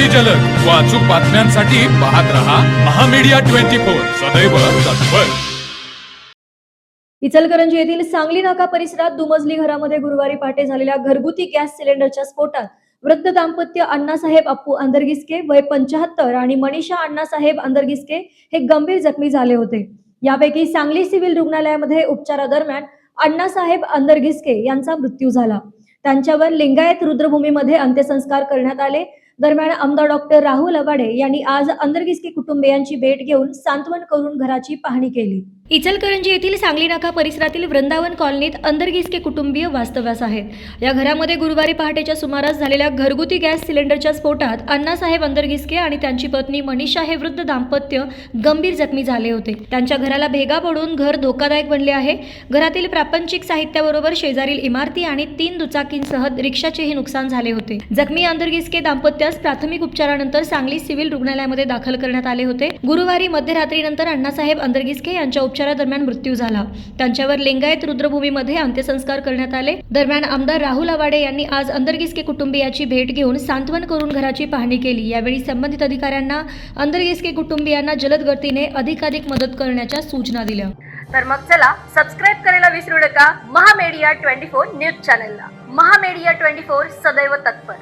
अति जलद. व अचूक बातम्यांसाठी पाहत रहा महामीडिया ट्वेंटी फोर. सदैव तत्पर. इचलकरंजी येथील सांगली नाका परिसरात दुमजली घरामध्ये गुरुवारी पहाटे झालेल्या घरगुती गॅस सिलेंडरच्या स्फोटात वृद्ध दाम्पत्य अण्णासाहेब अप्पू अंदरगिसके वय पंचाहत्तर आणि मनीषा अण्णासाहेब अंदरगिसके हे गंभीर जखमी झाले होते. यापैकी सांगली सिव्हिल रुग्णालयामध्ये उपचारादरम्यान अण्णासाहेब अंदरगिसके यांचा मृत्यू झाला. त्यांच्यावर लिंगायत रुद्रभूमीमध्ये अंत्यसंस्कार करण्यात आले. दरम्यान आमदार डॉक्टर राहुल अवाडे यांनी आज अंदरगिस्की कुटुंबियांची भेट घेऊन सांत्वन करून घराची पाहणी केली. इचलकरंजी येथील सांगली नाका परिसरातील वृंदावन कॉलनीत अंदरगिसके कुटुंबीय वास्तव्यास आहेत. या घरामध्ये गुरुवारी पहाटेच्या सुमारास झालेल्या घरगुती गॅस सिलेंडरच्या स्फोटात अण्णासाहेब अंदरगिसके आणि त्यांची पत्नी मनीषा हे वृद्ध दाम्पत्य गंभीर जखमी झाले होते. त्यांच्या घराला भेगा पडून घर धोकादायक बनले आहे. घरातील प्रापंचिक साहित्याबरोबर शेजारील इमारती आणि तीन दुचाकींसह रिक्षाचेही नुकसान झाले होते. जखमी अंदरगिसके दाम्पत्यास प्राथमिक उपचारानंतर सांगली सिव्हिल रुग्णालयामध्ये दाखल करण्यात आले होते. गुरुवारी मध्यरात्रीनंतर अण्णासाहेब अंदरगिसके यांच्या उपचार उपचारादरम्यान मृत्यू झाला. त्यांच्यावर लिंगायत रुद्रभूमीमध्ये अंत्यसंस्कार करण्यात आले. दरम्यान आमदार राहुल आवाडे यांनी आज अंदरगिसके कुटुंबियाची भेट घेऊन सांत्वन करून घराची पाहणी केली. यावेळी संबंधित अधिकाऱ्यांना अंदरगिसके कुटुंबियांना जलद गतीने अधिकाधिक मदत करण्याच्या सूचना दिल्या. तर मग चला सबस्क्राईब करायला विसरू नका. महामेडिया ट्वेंटी फोर न्यूज चॅनलला. महामेडिया ट्वेंटी फोर सदैव तत्पर.